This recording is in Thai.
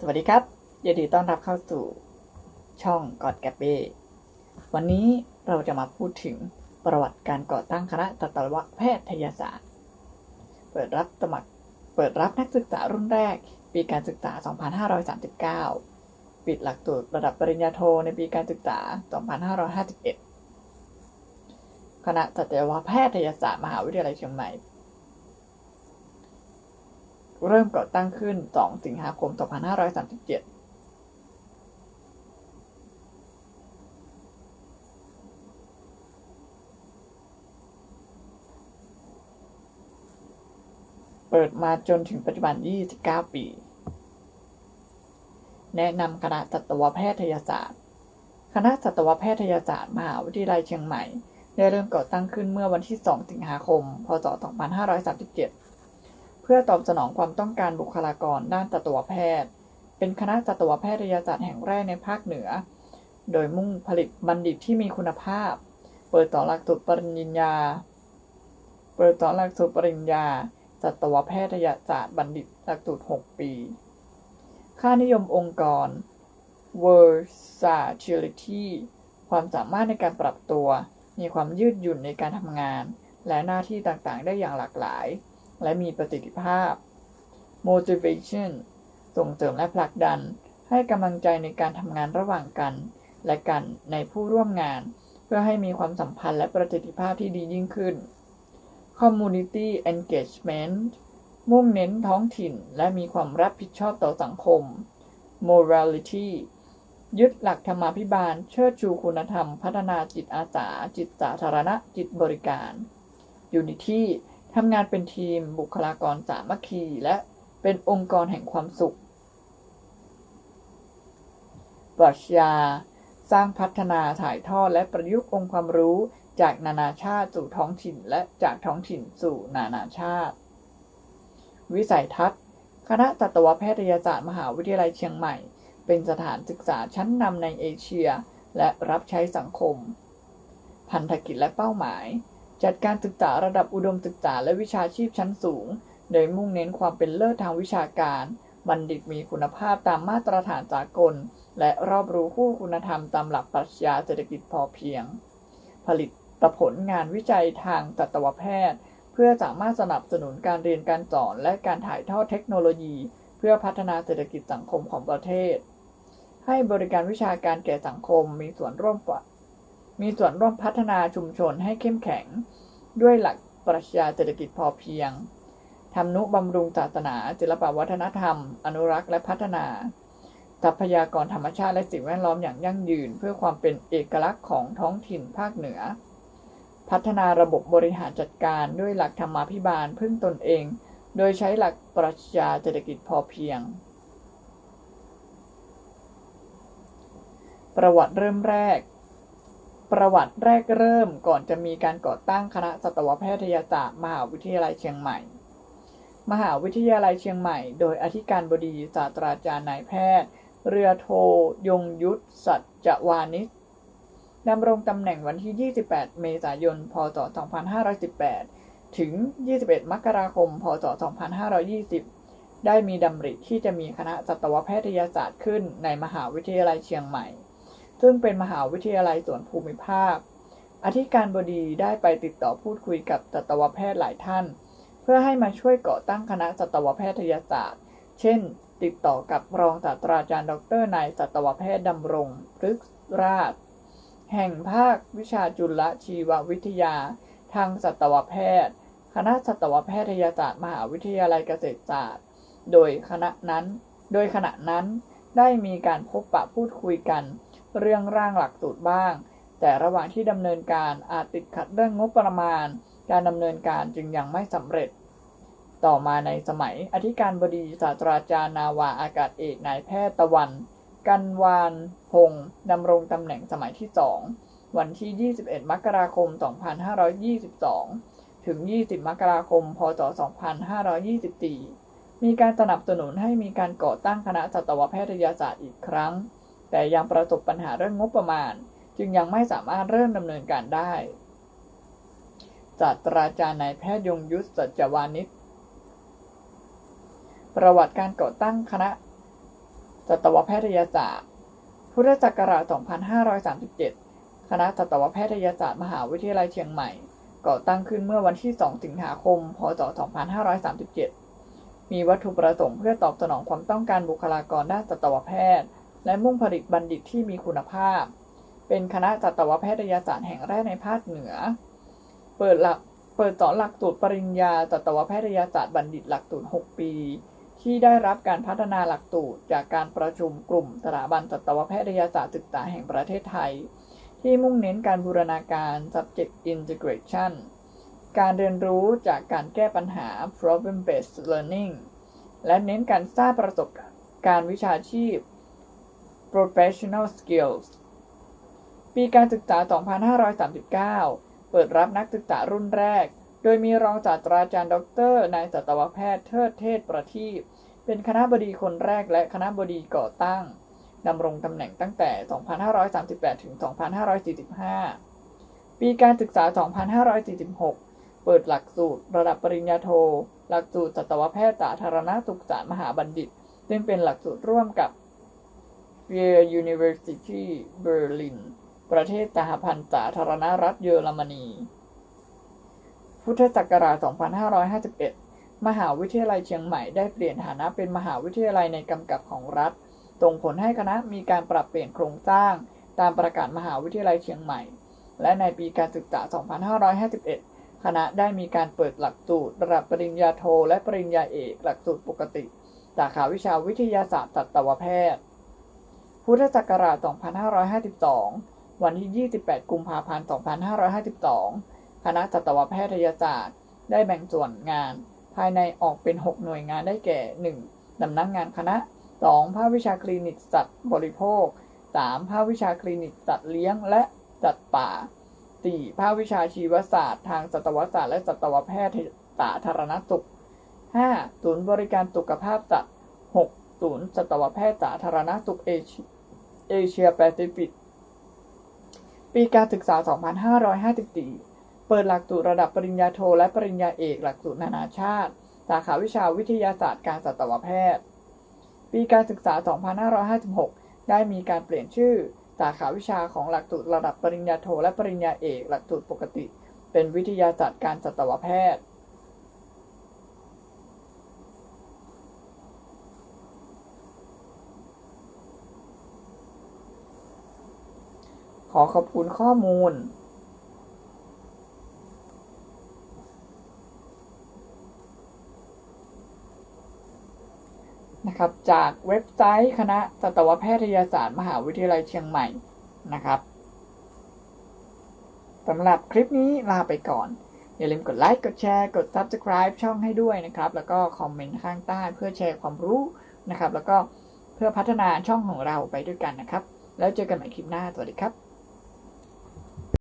สวัสดีครับยินดีต้อนรับเข้าสู่ช่องกอดแกเบ้วันนี้เราจะมาพูดถึงประวัติการก่อตั้งคณะสัตวแพทยศาสตร์ เปิดรับสมัคร เปิดรับนักศึกษารุ่นแรก ปีการศึกษา 2539 ปิดหลักสูตรระดับปริญญาโทในปีการศึกษา 2551 คณะสัตวแพทยศาสตร์มหาวิทยาลัยเชียงใหม่ เริ่มก่อตั้งขึ้น 2 สิงหาคม 2537เปิดมาจนถึงปัจจุบัน 29 ปี แนะนำคณะสัตวแพทยศาสตร์ คณะสัตวแพทยศาสตร์ มหาวิทยาลัยเชียงใหม่ ได้เริ่มก่อตั้งขึ้นเมื่อวันที่ 2 สิงหาคม พศ 2537 พื่อตอบสนองความต้องการบุคลากรด้านสัตวแพทย์ เป็นคณะสัตวแพทยศาสตร์แห่งแรกในภาคเหนือ โดยมุ่งผลิตบัณฑิตที่มีคุณภาพ เปิดต่อหลักสูตรปริญญา เปิดต่อหลักสูตรปริญญาสัตวแพทยศาสตร์บัณฑิตหลักสูตร 6 ปี ค่านิยมองค์กร versatility ความสามารถในการปรับตัว มีความยืดหยุ่นในการทำงาน และหน้าที่ต่างๆ ได้อย่างหลากหลาย และมีประสิทธิภาพ motivation ส่งเสริมและผลักดัน ให้กำลังใจในการทำงานระหว่างกัน และกันในผู้ร่วมงาน เพื่อให้มีความสัมพันธ์และประสิทธิภาพที่ดียิ่งขึ้น community engagement มุ่งเน้นท้องถิ่นและมีความรับผิดชอบต่อสังคม morality ยึดหลักธรรมาภิบาล เชิดชูคุณธรรม พัฒนาจิตอาสา จิตสาธารณะ จิตบริการ unity ทำงานเป็นทีมบุคลากรสามัคคีและเป็นองค์กรแห่งความสุข ปรัชญาสร้างพัฒนาถ่ายทอดและประยุกต์องค์ความรู้จากนานาชาติสู่ท้องถิ่นและจากท้องถิ่นสู่นานาชาติ วิสัยทัศน์ คณะสัตวแพทยศาสตร์มหาวิทยาลัยเชียงใหม่ เป็นสถานศึกษาชั้นนำในเอเชีย และรับใช้สังคม พันธกิจและเป้าหมาย จัดการศึกษาระดับอุดมศึกษาและวิชาชีพชั้นสูง โดยมุ่งเน้นความเป็นเลิศทางวิชาการ บัณฑิตมีคุณภาพตามมาตรฐานสากล และรอบรู้คู่คุณธรรมตามหลักปรัชญาเศรษฐกิจพอเพียง ผลิตผลงานวิจัยทางสัตวแพทย์ เพื่อสามารถสนับสนุนการเรียนการสอนและการถ่ายทอดเทคโนโลยี เพื่อพัฒนาเศรษฐกิจสังคมของประเทศ ให้บริการวิชาการแก่สังคมมีส่วนร่วมกว่า มีส่วนร่วมพัฒนาชุมชนให้เข้มแข็ง ด้วยหลักปรัชญาเศรษฐกิจพอเพียงทำนุบำรุงศาสนา ศิลปวัฒนธรรม อนุรักษ์และพัฒนา ทรัพยากรธรรมชาติและสิ่งแวดล้อมอย่างยั่งยืน เพื่อความเป็นเอกลักษณ์ของท้องถิ่นภาคเหนือ พัฒนาระบบบริหารจัดการด้วยหลักธรรมาภิบาลพึ่งตนเอง โดยใช้หลักปรัชญาเศรษฐกิจพอเพียง ประวัติเริ่มแรก ประวัติแรกเริ่มก่อนจะมีการก่อตั้งคณะสัตวแพทยศาสตร์มหาวิทยาลัยเชียงใหม่ มหาวิทยาลัยเชียงใหม่ โดยอธิการบดีศาสตราจารย์นายแพทย์ เรือโทยงยุทธสัจวานิชดำรงตำแหน่งวันที่ 28 เมษายน พศ 2518 ถึง 21 มกราคม พศ 2520 ได้มีดำริที่จะมีคณะสัตวแพทยศาสตร์ขึ้นในมหาวิทยาลัยเชียงใหม่ ซึ่งเป็นมหาวิทยาลัยส่วนภูมิภาค อธิการบดีได้ไปติดต่อพูดคุยกับสัตวแพทย์หลายท่าน เพื่อให้มาช่วยก่อตั้งคณะสัตวแพทยศาสตร์ เช่น ติดต่อกับรองศาสตราจารย์ดรนายสัตวแพทย์ดำรงพฤกษราช แห่งภาควิชาจุลชีววิทยา ทางสัตวแพทย์ คณะสัตวแพทยศาสตร์มหาวิทยาลัยเกษตรศาสตร์ โดยคณะนั้น โดยขณะนั้นได้มีการพบปะพูดคุยกัน เรื่องร่างหลักสูตรบ้าง แต่ระหว่างที่ดำเนินการอาจติดขัดเรื่องงบประมาณ การดำเนินการจึงยังไม่สำเร็จ ต่อมาในสมัยอธิการบดีศาสตราจารย์นาวาอากาศเอกนายแพทย์ตะวัน กันวานพงศ์ดำรงตำแหน่งสมัยที่2วันที่ 21 มกราคม 2522 ถึง 20 มกราคม พศ 2524 มีการสนับสนุนให้มีการก่อตั้งคณะสัตวแพทยศาสตร์อีกครั้ง แต่ยังประสบปัญหาเรื่องงบประมาณ จึงยังไม่สามารถเริ่มดำเนินการได้ศาสตราจารย์นายแพทย์ยงยุทธสัจวานิชประวัติการก่อตั้งคณะสัตวแพทยศาสตร์ พุทธศักราช 2537 คณะสัตวแพทยศาสตร์มหาวิทยาลัยเชียงใหม่ ก่อตั้งขึ้นเมื่อวันที่ 2 สิงหาคม พศ 2537 มีวัตถุประสงค์เพื่อตอบสนองความต้องการบุคลากรด้านสัตวแพทย์ และมุ่งผลิตบัณฑิตที่มีคุณภาพ เป็นคณะสัตวแพทยศาสตร์แห่งแรกในภาคเหนือ เปิดหลักเปิดสอนหลักสูตรปริญญาสัตวแพทยศาสตร์บัณฑิตหลักสูตร 6 ปี ที่ได้รับการพัฒนาหลักสูตรจากการประชุมกลุ่มสถาบันสัตวแพทยศาสตร์ศึกษาแห่งประเทศไทย ที่มุ่งเน้นการบูรณาการ subject integration การเรียนรู้จากการแก้ปัญหา problem based learning และเน้นการสร้างประสบการณ์วิชาชีพ professional skills ปีการศึกษา 2539 เปิดรับนักศึกษารุ่นแรก โดยมีรองศาสตราจารย์ ดร นายสัตวแพทย์ เทิดเทศประทีป เป็นคณะบดีคนแรกและคณะบดีก่อตั้ง ดำรงตำแหน่งตั้งแต่ 2538 ถึง 2545 ปีการศึกษา 2546 เปิดหลักสูตรระดับปริญญาโท หลักสูตรสัตวแพทย์สาธารณสุขศาสตร์มหาบัณฑิต ซึ่งเป็นหลักสูตรร่วมกับ f e r University Berlin ประเทศสหพันธ์สาธารณรัฐเยอรมนี พุทธศักราช 2551 มหาวิทยาลัยเชียงใหม่ได้เปลี่ยนฐานะเป็นมหาวิทยาลัยในกำกับของรัฐส่งผลให้คณะมีการปรับเปลี่ยนโครงสร้าง ตามประกาศมหาวิทยาลัยเชียงใหม่ และในปีการศึกษา 2551 คณะได้มีการเปิดหลักสูตรระดับปริญญาโทและปริญญาเอก หลักสูตรปกติ สาขาวิชาวิทยาศาสตร์สัตวแพทย์ พุทธศักราช 2552 วันที่ 28 กุมภาพันธ์ 2552 คณะสัตวแพทยศาสตร์ ได้แบ่งส่วนงาน ภายในออกเป็น 6 หน่วยงานได้แก่ 1. สำนักงานคณะ 2. ภาควิชาคลินิกสัตว์บริโภค 3. ภาควิชาคลินิกสัตว์เลี้ยงและสัตว์ป่า 4. ภาควิชาชีวศาสตร์ ทางสัตวศาสตร์และสัตวแพทย์สาธารณสุข 5. ศูนย์บริการสุขภาพสัตว์ 6. ศูนย์สัตวแพทย์สาธารณสุขเอเชีย เอเชียแปซิฟิก ปีการศึกษา 2554 เปิดหลักสูตรระดับปริญญาโทและปริญญาเอกหลักสูตรนานาชาติ สาขาวิชาวิทยาศาสตร์การสัตวแพทย์ ปีการศึกษา 2556 ได้มีการเปลี่ยนชื่อ สาขาวิชาของหลักสูตรระดับปริญญาโทและปริญญาเอกหลักสูตรปกติ เป็นวิทยาศาสตร์การสัตวแพทย์ ขอขอบคุณข้อมูล นะครับ จากเว็บไซต์คณะสัตวแพทยศาสตร์มหาวิทยาลัยเชียงใหม่นะครับสำหรับคลิปนี้ลาไปก่อน อย่าลืมกดไลค์ กดแชร์ กด Subscribe ช่องให้ด้วยนะครับ แล้วก็คอมเมนต์ข้างใต้เพื่อแชร์ความรู้นะครับ แล้วก็เพื่อพัฒนาช่องของเราไปด้วยกันนะครับ แล้วเจอกันใหม่คลิปหน้า สวัสดีครับ